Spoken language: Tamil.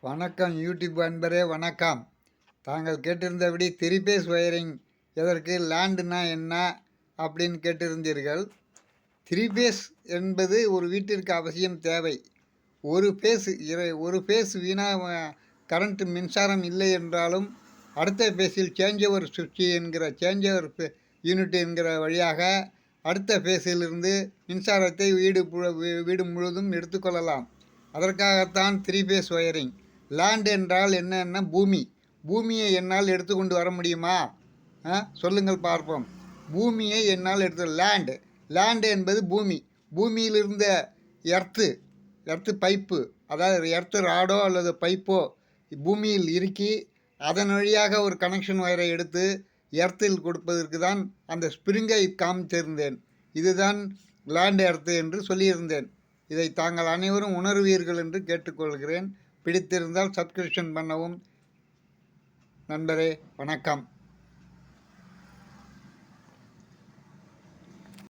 வணக்கம் யூடியூப் அன்பரே வணக்கம். தாங்கள் கேட்டிருந்தபடி த்ரீ பேஸ் ஒயரிங் எதற்கு லேண்டுனா என்ன அப்படின்னு கேட்டிருந்தீர்கள். த்ரீ பேஸ் என்பது ஒரு வீட்டிற்கு அவசியம் தேவை. ஒரு பேஸ் இர ஒரு பேஸ் வீணாக கரண்ட் மின்சாரம் இல்லை என்றாலும் அடுத்த பேஸில் சேஞ்ச் ஓவர் சுவிட்சு என்கிற சேஞ்ச் ஓவர் யூனிட் என்கிற வழியாக அடுத்த பேஸிலிருந்து மின்சாரத்தை வீடு பு- வீடு முழுவதும் எடுத்துக்கொள்ளலாம். அதற்காகத்தான் த்ரீ பேஸ் ஒயரிங் லேண்ட் என்றால் என்னென்ன பூமி. பூமியை என்னால் எடுத்துக்கொண்டு வர முடியுமா? சொல்லுங்கள் பார்ப்போம். பூமியை என்னால் எடுத்து லேண்டு லேண்டு என்பது பூமி. பூமியில் இருந்த எர்த்து எர்த்து பைப்பு அதாவது எர்த்து ராடோ அல்லது பைப்போ பூமியில் இறுக்கி அதன் வழியாக ஒரு கனெக்ஷன் ஒயரை எடுத்து எர்த்தில் கொடுப்பதற்கு தான் அந்த ஸ்ப்ரிங்கை காமித்திருந்தேன் இதுதான் லேண்ட் எர்த்து என்று சொல்லியிருந்தேன். இதை தாங்கள் அனைவரும் உணர்வீர்கள் என்று கேட்டுக்கொள்கிறேன். பிடித்திருந்தால் சப்ஸ்கிரிப்ஷன் பண்ணவும். நண்பரே வணக்கம்.